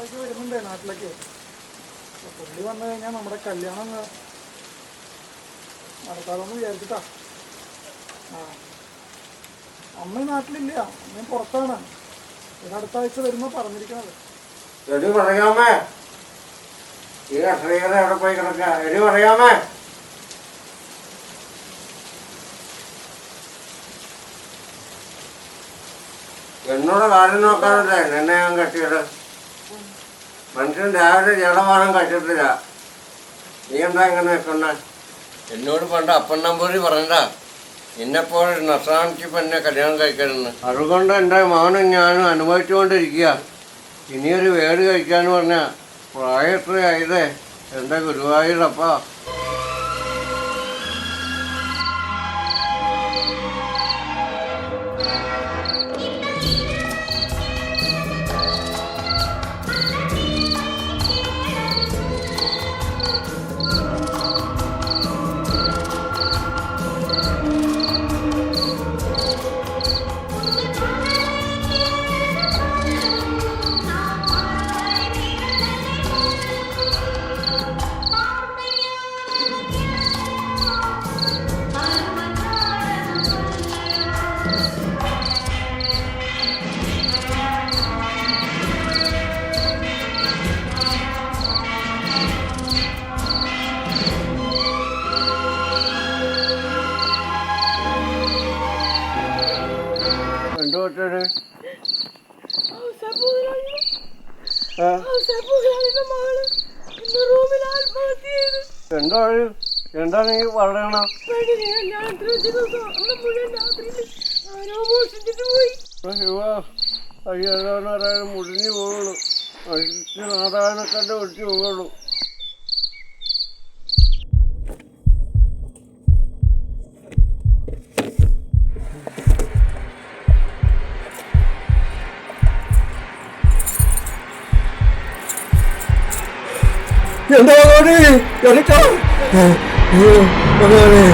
അടുത്താഴ്ച വരുന്നുണ്ട് നാട്ടിലേക്ക്. പുള്ളി വന്നു കഴിഞ്ഞാൽ നമ്മുടെ കല്യാണം നടത്താമെന്ന് വിചാരിച്ചിട്ടാ. ആ. അമ്മ നാട്ടിലില്ല. അമ്മ പുറത്താണ്. ഇത് അടുത്ത ആഴ്ച വരുമ്പോ പറഞ്ഞിരിക്കണത് പറയാമേ ഈ കർഷകരെ അവിടെ പോയി കിടക്ക? എടി പറയാമേ എന്നോട് കാര്യം നോക്കാനല്ലേ? എന്നെ ഞാൻ കെട്ടിയത്. മനുഷ്യൻ രാവിലെ ജലമാനം കഴിച്ചിട്ടില്ല. നീ എന്താ ഇങ്ങനെ നിൽക്കണ്ട എന്നോട് പണ്ട് അപ്പൻ നമ്പൂരി പറഞ്ഞ നിന്നെപ്പോൾ നസാണിക്ക് എന്നെ കല്യാണം കഴിക്കണെന്ന് അതുകൊണ്ട് എന്റെ മകനും ഞാനും അനുഭവിച്ചുകൊണ്ടിരിക്കുക. ഇനിയൊരു വേട് കഴിക്കാന്ന് പറഞ്ഞ പ്രായത്രയായതേ എന്റെ ഗുരുവായൂരപ്പ. എന്തോ എന്താ എന്താ നീ പറയണ അയ്യോ മുടിഞ്ഞു പോകുള്ളൂ നാരായണക്കന്റെ ഒഴിച്ചു പോകുള്ളൂ എന്താ എടുക്കാം ഭഗവാനെ